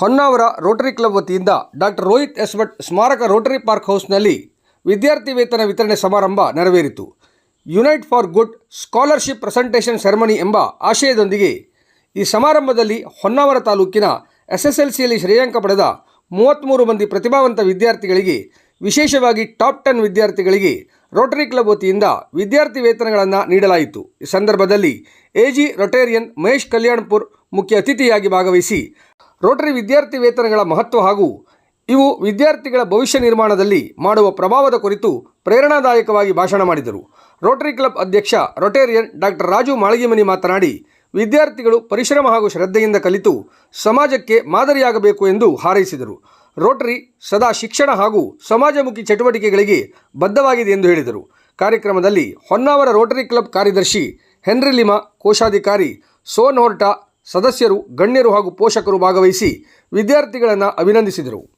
Honnavar rotary club ವತಿಯಿಂದ doctor Rohit S Bhat ಸ್ಮಾರಕ rotary park ಹೌಸ್ನಲ್ಲಿ ವಿದ್ಯಾರ್ಥಿ ವೇತನ ವಿತರಣೆ ಸಮಾರಂಭ ನೆರವೇರಿತು. Unite for good scholarship presentation ceremony ಎಂಬ ಆಶಯದೊಂದಿಗೆ ಈ ಸಮಾರಂಭದಲ್ಲಿ ಹೊನ್ನಾವರ ತಾಲೂಕಿನ ಎಸ್ ಎಸ್ ಎಲ್ ಸಿಯಲ್ಲಿ ಶ್ರೇಯಾಂಕ ಪಡೆದ ಮೂವತ್ತ್ಮೂರು ಮಂದಿ ಪ್ರತಿಭಾವಂತ ವಿದ್ಯಾರ್ಥಿಗಳಿಗೆ, ವಿಶೇಷವಾಗಿ ಟಾಪ್ ಟೆನ್ ವಿದ್ಯಾರ್ಥಿಗಳಿಗೆ ರೋಟರಿ ಕ್ಲಬ್ ವತಿಯಿಂದ ವಿದ್ಯಾರ್ಥಿ ವೇತನಗಳನ್ನು ನೀಡಲಾಯಿತು. ಈ ಸಂದರ್ಭದಲ್ಲಿ ಎಜಿ ರೊಟೇರಿಯನ್ ಮಹೇಶ್ ಕಲ್ಯಾಣ್ಪುರ್ ಮುಖ್ಯ ಅತಿಥಿಯಾಗಿ ಭಾಗವಹಿಸಿ ರೋಟರಿ ವಿದ್ಯಾರ್ಥಿ ವೇತನಗಳ ಮಹತ್ವ ಹಾಗೂ ಇವು ವಿದ್ಯಾರ್ಥಿಗಳ ಭವಿಷ್ಯ ನಿರ್ಮಾಣದಲ್ಲಿ ಮಾಡುವ ಪ್ರಭಾವದ ಕುರಿತು ಪ್ರೇರಣಾದಾಯಕವಾಗಿ ಭಾಷಣ ಮಾಡಿದರು. ರೋಟರಿ ಕ್ಲಬ್ ಅಧ್ಯಕ್ಷ, ರೊಟೇರಿಯನ್ ಡಾಕ್ಟರ್ ರಾಜು ಮಾಳಗಿಮನಿ ಮಾತನಾಡಿ, ವಿದ್ಯಾರ್ಥಿಗಳು ಪರಿಶ್ರಮ ಹಾಗೂ ಶ್ರದ್ಧೆಯಿಂದ ಕಲಿತು ಸಮಾಜಕ್ಕೆ ಮಾದರಿಯಾಗಬೇಕು ಎಂದು ಹಾರೈಸಿದರು. ರೋಟರಿ ಸದಾ ಶಿಕ್ಷಣ ಹಾಗೂ ಸಮಾಜಮುಖಿ ಚಟುವಟಿಕೆಗಳಿಗೆ ಬದ್ಧವಾಗಿದೆ ಎಂದು ಹೇಳಿದರು. ಕಾರ್ಯಕ್ರಮದಲ್ಲಿ ಹೊನ್ನಾವರ ರೋಟರಿ ಕ್ಲಬ್ ಕಾರ್ಯದರ್ಶಿ ಹೆನ್ರಿ ಲಿಮಾ, ಕೋಶಾಧಿಕಾರಿ ಸೋನ್ ಹೊರ್ಟಾ ಸದಸ್ಯರು ಗಣ್ಯರು ಹಾಗೂ ಪೋಷಕರು ಭಾಗವಹಿಸಿ ವಿದ್ಯಾರ್ಥಿಗಳನ್ನು ಅಭಿನಂದಿಸಿದರು.